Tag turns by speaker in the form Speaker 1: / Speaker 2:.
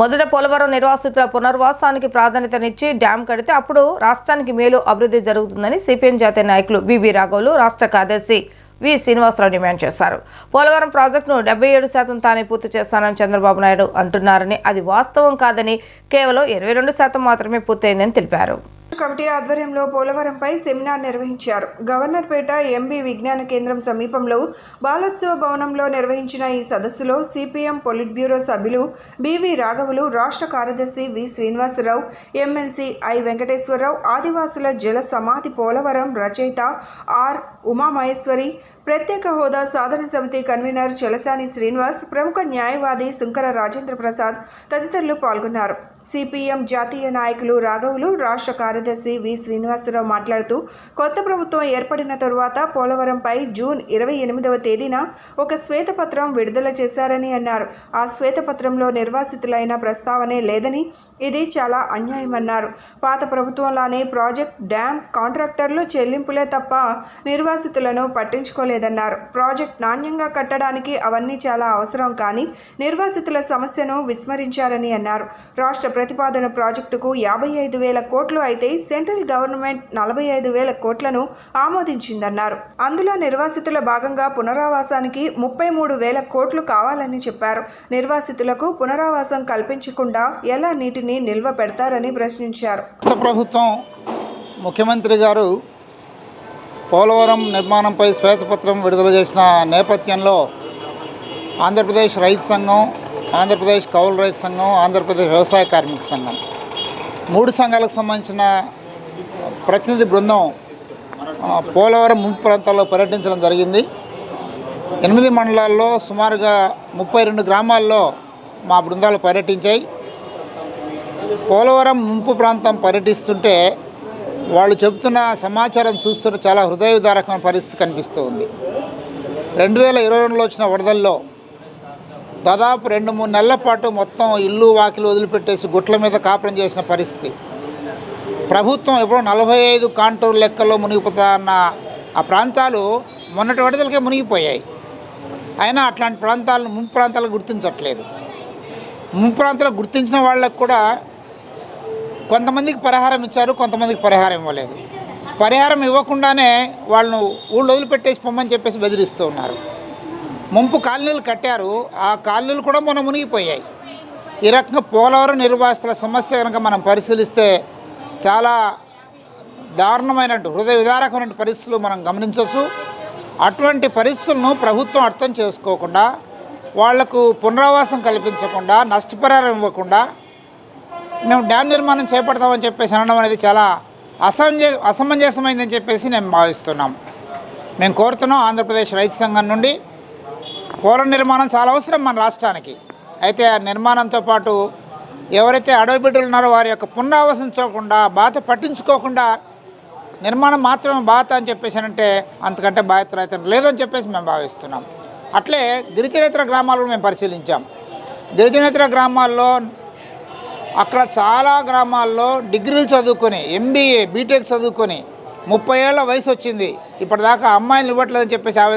Speaker 1: మొదట పోలవరం నిర్వాసితుల పునర్వాసానికి ప్రాధాన్యతనిచ్చి డ్యాం కడితే అప్పుడు రాష్ట్రానికి మేలు అభివృద్ధి జరుగుతుందని సిపిఎం జాతీయ నాయకులు బీబీ రాఘవులు రాష్ట్ర కార్యదర్శి వి శ్రీనివాసరావు డిమాండ్ చేశారు. పోలవరం ప్రాజెక్టును డెబ్బై ఏడు శాతం తానే పూర్తి చేస్తానని చంద్రబాబు నాయుడు అంటున్నారని అది వాస్తవం కాదని కేవలం ఇరవై రెండు శాతం మాత్రమే పూర్తయిందని తెలిపారు.
Speaker 2: కమిటీ ఆధ్వర్యంలో పోలవరంపై సెమినార్ నిర్వహించారు. గవర్నర్పేట ఎంబీ విజ్ఞాన కేంద్రం సమీపంలో బాలోత్సవ భవనంలో నిర్వహించిన ఈ సదస్సులో సిపిఎం పొలిట్ బ్యూరో సభ్యులు బివి రాఘవులు రాష్ట్ర కార్యదర్శి V Srinivasarao MLC I Venkateswararao ఆదివాసుల జల సమాధి పోలవరం రచయిత ఆర్ ఉమామహేశ్వరి ప్రత్యేక హోదా సాధన సమితి కన్వీనర్ చలసాని శ్రీనివాస్ ప్రముఖ న్యాయవాది శుంకర రాజేంద్ర ప్రసాద్ తదితరులు పాల్గొన్నారు. సిపిఎం జాతీయ నాయకులు రాఘవులు రాష్ట్ర కార్యదర్శి వి. శ్రీనివాసరావు మాట్లాడుతూ కొత్త ప్రభుత్వం ఏర్పడిన తరువాత పోలవరంపై జూన్ ఇరవై ఎనిమిదవ తేదీన ఒక శ్వేతపత్రం విడుదల చేశారని అన్నారు. ఆ శ్వేతపత్రంలో నిర్వాసితులైన ప్రస్తావనే లేదని ఇది చాలా అన్యాయమన్నారు. పాత ప్రభుత్వంలానే ప్రాజెక్ట్ డ్యామ్ కాంట్రాక్టర్లు చెల్లింపులే తప్ప నిర్వాసితులను పట్టించుకోలేదన్నారు. ప్రాజెక్ట్ నాణ్యంగా కట్టడానికి అవన్నీ చాలా అవసరం కానీ నిర్వాసితుల సమస్యను విస్మరించారని అన్నారు. రాష్ట్ర ప్రతిపాదన ప్రాజెక్టుకు యాభై ఐదు వేల కోట్లు అయితే సెంట్రల్ గవర్నమెంట్ నలభై ఐదు వేల కోట్లను ఆమోదించిందన్నారు. అందులో నిర్వాసితుల భాగంగా పునరావాసానికి ముప్పై మూడు వేల కోట్లు కావాలని చెప్పారు. నిర్వాసితులకు పునరావాసం కల్పించకుండా ఎలా నీటిని నిల్వ పెడతారని ప్రశ్నించారు.
Speaker 3: ప్రభుత్వం ముఖ్యమంత్రి గారు పోలవరం నిర్మాణంపై శ్వేతపత్రం విడుదల చేసిన నేపథ్యంలో ఆంధ్రప్రదేశ్ రైతు సంఘం ఆంధ్రప్రదేశ్ కౌలు రైతు సంఘం ఆంధ్రప్రదేశ్ వ్యవసాయ కార్మిక సంఘం మూడు సంఘాలకు సంబంధించిన ప్రతినిధి బృందం పోలవరం ముంపు ప్రాంతాల్లో పర్యటించడం జరిగింది. ఎనిమిది మండలాల్లో సుమారుగా ముప్పై రెండు గ్రామాల్లో మా బృందాలు పర్యటించాయి. పోలవరం ముంపు ప్రాంతం పర్యటిస్తుంటే వాళ్ళు చెబుతున్న సమాచారం చూస్తుంటే చాలా హృదయదారకమైన పరిస్థితి కనిపిస్తూ ఉంది. రెండు వేల ఇరవై రెండులో వచ్చిన వరదల్లో దాదాపు రెండు మూడు నెలల పాటు మొత్తం ఇల్లు వాకిలు వదిలిపెట్టేసి గుట్ల మీద కాపురం చేసిన పరిస్థితి. ప్రభుత్వం ఎప్పుడో నలభై ఐదు కాంటూర్ లెక్కల్లో మునిగిపోతా అన్న ఆ ప్రాంతాలు మొన్నటి వడదలకే మునిగిపోయాయి. అయినా అట్లాంటి ప్రాంతాలను ముంపు ప్రాంతాలు గుర్తించట్లేదు. ముంపు ప్రాంతాలకు గుర్తించిన వాళ్ళకు కూడా కొంతమందికి పరిహారం ఇచ్చారు కొంతమందికి పరిహారం ఇవ్వలేదు. పరిహారం ఇవ్వకుండానే వాళ్ళను ఊళ్ళు వదిలిపెట్టేసి పొమ్మని చెప్పేసి బెదిరిస్తూ ఉన్నారు. ముంపు కాలనీలు కట్టారు. ఆ కాలనీలు కూడా మనం మునిగిపోయాయి. ఈ రకంగా పోలవరం నిర్వాసితుల సమస్య కనుక మనం పరిశీలిస్తే చాలా దారుణమైనటువంటి హృదయ విదారకమైన పరిస్థితులు మనం గమనించవచ్చు. అటువంటి పరిస్థితులను ప్రభుత్వం అర్థం చేసుకోకుండా వాళ్ళకు పునరావాసం కల్పించకుండా నష్టపరిహారం ఇవ్వకుండా మేము డ్యామ్ నిర్మాణం చేపడతామని చెప్పేసి అనడం అనేది చాలా అసమంజ అసమంజసమైందని చెప్పేసి నేను భావిస్తున్నాం. మేము కోరుతున్నాం ఆంధ్రప్రదేశ్ రైతు సంఘం నుండి పోలం నిర్మాణం చాలా అవసరం మన రాష్ట్రానికి. అయితే ఆ నిర్మాణంతో పాటు ఎవరైతే అడవి బిడ్డలు ఉన్నారో వారి యొక్క పునరావసించకుండా బాధ పట్టించుకోకుండా నిర్మాణం మాత్రమే బాధ అని చెప్పేసి అంటే అంతకంటే బాధ్యత రైతు లేదని చెప్పేసి మేము భావిస్తున్నాం. అట్లే గిరిజనేతర గ్రామాలను మేము పరిశీలించాం. గిరిజనేతర గ్రామాల్లో అక్కడ చాలా గ్రామాల్లో డిగ్రీలు చదువుకొని ఎంబీఏ బీటెక్ చదువుకొని ముప్పై ఏళ్ళ వయసు వచ్చింది. ఇప్పటిదాకా అమ్మాయిలు ఇవ్వట్లేదని చెప్పేసి ఆవేదన